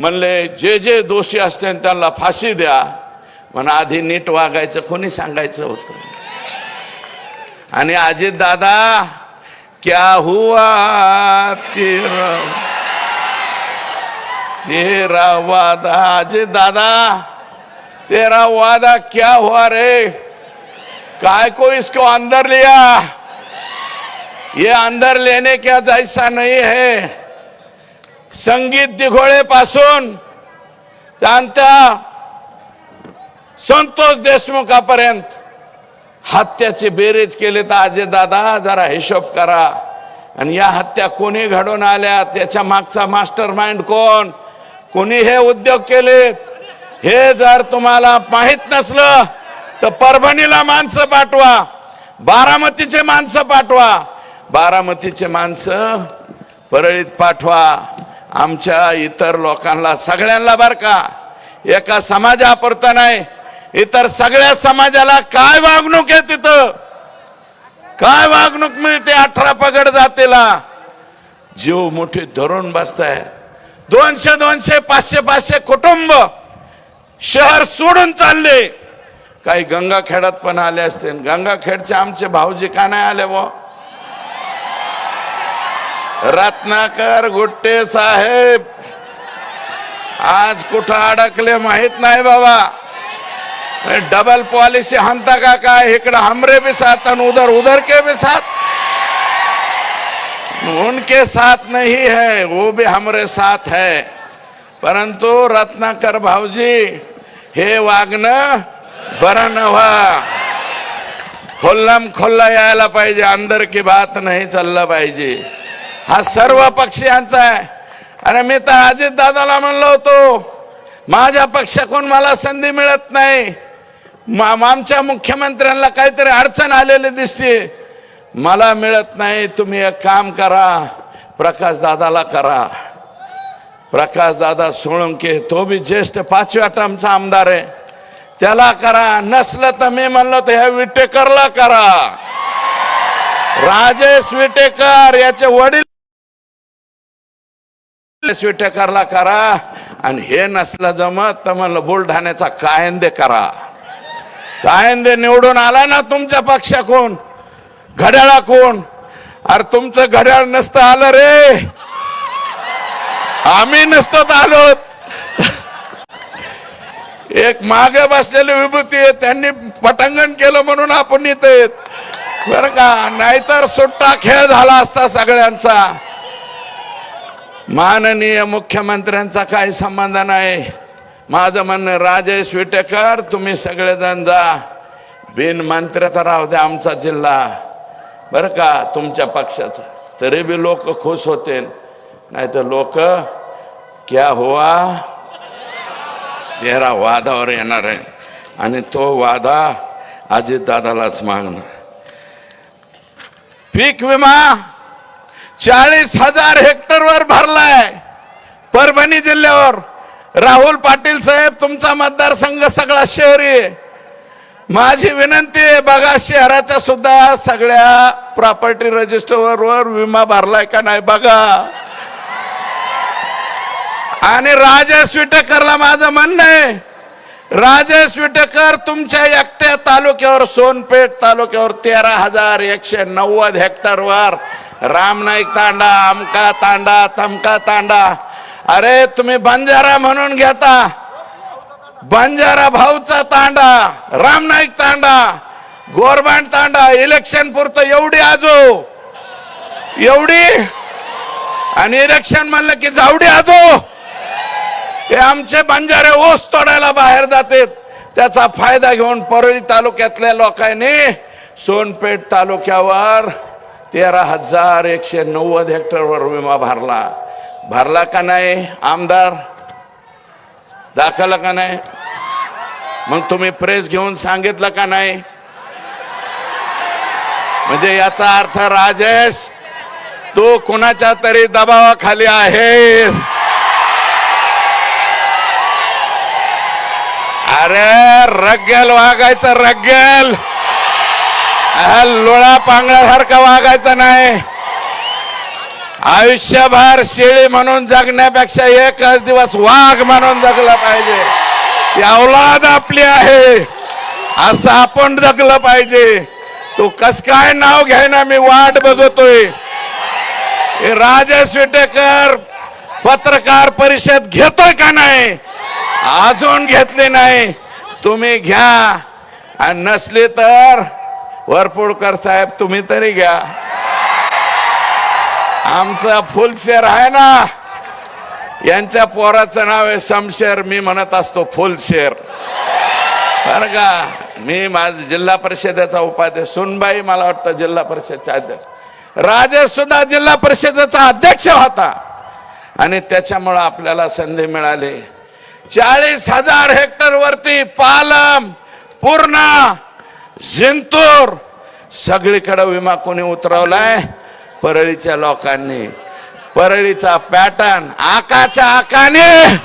म्हणले जे जे दोषी असते त्यांना फाशी द्या. म्हणा आधी नीट वागायचं कोणी सांगायचं होतं? आणि अजित दादा क्या हुआ तेरा तेरा वादा? अजित दादा तेरा वादा क्या हुआ रे? काय को इसको अंदर लिया? ये अंदर लेने क्या जैसा नहीं है? संगीत दिघोळेपासून त्यांच्या संतोष देशमुखापर्यंत हत्याचे बेरेज केले तर आजे दादा जरा हिशोब करा. आणि या हत्या कोणी घडून आल्या त्याच्या मागचा मास्टर माइंड कोण? कोणी हे उद्योग केलेत? हे जर तुम्हाला माहीत नसलं तर परभणीला माणसं पाठवा. बारामतीचे माणसं पाठवा. बारामतीचे माणसं परळीत पाठवा. आमच्या इतर लोकांना सगळ्यांना बर का? एका समाजापुरता नाही इतर सगळ्या समाजाला काय वागणूक आहे तिथं? काय वागणूक मिळते अठरा पगड जातीला? जीव मोठे धरून बसताय. दोनशे दोनशे पाचशे पाचशे कुटुंब शहर सोडून चालले. काही गंगाखेडात पण आले असते गंगाखेडचे आमचे भाऊजी का नाही आले व रत्नाकर गुट्टे साहेब. आज कुठं अडकले माहीत नाही बाबा. डबल पॉलिसी हनता का काय? इकडं हमरे भी साथ आणि उधर उधर के भी साथ उनके साथ नहीं है वो भी हमरे साथ है. परंतु रत्नाकर भाऊजी हे वागणं बरं नव्हा. खोल्लाम खोल्ला यायला पाहिजे अंदर की बात नाही चाललं पाहिजे. हा सर्व पक्षीयांचा आहे. आणि मी तर अजित दादाला म्हणलो होतो माझ्या पक्षाकडून मला संधी मिळत नाही. आमच्या मुख्यमंत्र्यांना काहीतरी अडचण आलेली दिसते. मला मिळत नाही तुम्ही एक काम करा प्रकाश दादाला करा. प्रकाश दादा सोळंके तो बी ज्येष्ठ पाचव्या टर्मचा आमदार आहे. त्याला करा नसलं तर मी म्हणलं तर ह्या विटेकरला करा. राजेश विटेकर याचे वडील विटेकरला करा. आणि हे नसलं जमत तर मग बुलढाण्याचा कायंदे करा. कायंदे निवडून आला ना तुमच्या पक्षाकडून. घड्याळा कोण? अरे तुमचं घड्याळ नसतं आलं रे. आम्ही नसतो आलो. एक मागे बसलेली विभूती आहे त्यांनी पटांगण केलं म्हणून आपण इथे येत. बर का? नाहीतर सुट्टा खेळ झाला असता सगळ्यांचा. माननीय मुख्यमंत्र्यांचा काही संबंध नाही. माझं म्हणणं राजेश विटेकर तुम्ही सगळेजण जा. बिन मंत्र्याचा राहू द्या आमचा जिल्हा. बरं का तुमच्या पक्षाचा. तरी बी लोक खुश होते नाही तर लोक क्या हुआ? तेरा वादावर येणार आहे. आणि तो वादा अजितदादालाच मागणार. पीक विमा चाळीस हजार हेक्टरवर भरलाय. परभणी जिल्ह्यावर. राहुल पाटील साहेब तुमचा मतदारसंघ सगळा शहरी आहे. माझी विनंती आहे बघा शहराच्या सुद्धा सगळ्या प्रॉपर्टी रजिस्टरवर वर विमा भरलाय का नाही बघा. आणि राजेश विटेकरला माझं म्हणणं आहे राजेश विटेकर तुमच्या एकट्या तालुक्यावर सोनपेठ तालुक्यावर तेरा हजार एकशे नव्वद हेक्टरवर रामनाईक तांडा अमका तांडा तमका तांडा. अरे तुम्ही बंजारा म्हणून घेता. बंजारा भाऊचा तांडा रामनाईक तांडा गोरबांड तांडा इलेक्शन पुरतं एवढी आजो. एवढी? आणि इलेक्शन म्हणलं की जावडी आजो. हे आमचे बंजारे ओस तोडायला बाहेर जातात. त्याचा फायदा घेऊन परळी तालुक्यातल्या लोकांनी सोनपेठ तालुक्यावर तेरा हजार एकशे नव्वद हेक्टरवर विमा भरला. भरला का नाही आमदार? दाखवला का नाही? मग तुम्ही प्रेस घेऊन सांगितलं का नाही? म्हणजे याचा अर्थ राजेश तू कुणाच्या तरी दबावाखाली आहेस? अरे रग्गेल वागायचं रग्गेल! लोळा पांगळ्यासारखा वागायचं नाही. आयुष्यभर शेळी म्हणून जगण्यापेक्षा एकच दिवस वाघ म्हणून जगलं पाहिजे. ती औलाद आपली आहे. असं आपण जगलं पाहिजे. तू कस काय नाव घ्यायना मी वाट बघतोय. राजेश विटेकर पत्रकार परिषद घेतोय का नाही? अजून घेतली नाही. तुम्ही घ्या. आणि नसली तर वरपुडकर साहेब तुम्ही तरी घ्या. आमचा फुलशेर आहे ना? यांच्या पोराचं नाव आहे समशेर मी म्हणत असतो फुलशेर. बर का? मी माझ जिल्हा परिषदेचा उपाध्यक्ष सुनबाई मला वाटतं जिल्हा परिषदचा अध्यक्ष. राजेश सुद्धा जिल्हा परिषदेचा अध्यक्ष होता. आणि त्याच्यामुळं आपल्याला संधी मिळाली. चाळीस हजार हेक्टर वरती पालम पूर्णा जिंतूर! सगळीकडे विमा कोणी उतरवलाय? परळीच्या लोकांनी. परळीचा पॅटर्न आकाच्या आकाने!